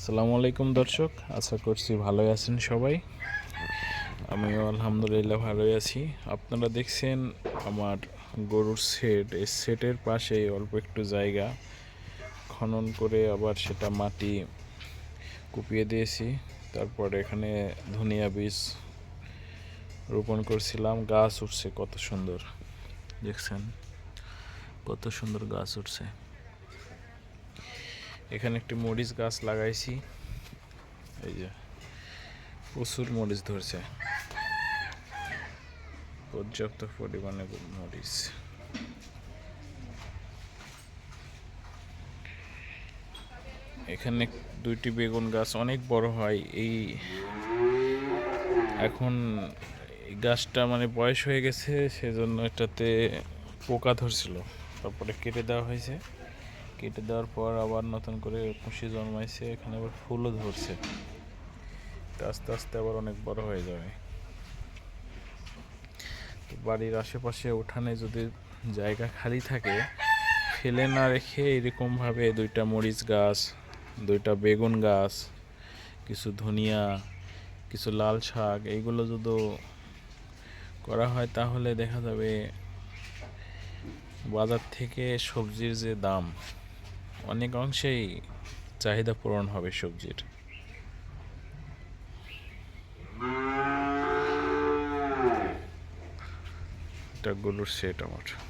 আসসালামু আলাইকুম দর্শক, আশা করছি ভালোই আছেন সবাই। আমিও আলহামদুলিল্লাহ ভালোই আছি। আপনারা দেখছেন আমার গরুর সেট। এই সেটের পাশেই অল্প একটু জায়গা। খনন করে আবার সেটা মাটি কুপিয়ে দিয়েছি। তারপর এখানে ধনিয়া বীজ রোপণ করছিলাম। গাছ উঠছে, কত সুন্দর। দেখছেন? কত সুন্দর গাছ উঠছে। এখানে একটি মরিচ গাছ লাগাইছি। এই যে, প্রচুর মরিচ ধরছে। পর্যাপ্ত পরিমাণে মরিচ। এখানে দুইটি বেগুন গাছ অনেক বড় হয়। এই এখন গাছটা মানে বয়স হয়ে গেছে, সেজন্য এটাতে পোকা ধরছিল। তারপরে কেটে দেওয়া হয়েছে। কেটে দেওয়ার পর আবার নতুন করে কুশি জন্মাইছে, এখানে আবার ফুলও ধরছে। আস্তে আস্তে আবার অনেক বড় হয়ে যাবে। তো বাড়ির আশেপাশে উঠানে যদি জায়গা খালি থাকে, ফেলে না রেখে এরকমভাবে দুইটা মরিচ গাছ, দুইটা বেগুন গাছ, কিছু ধনিয়া, কিছু লাল শাক, এইগুলো যদি করা হয় তাহলে দেখা যাবে বাজার থেকে সবজির যে দাম অনেক অংশেই চাহিদা পূরণ হবে সবজির। এটা গরুর সেট আমার।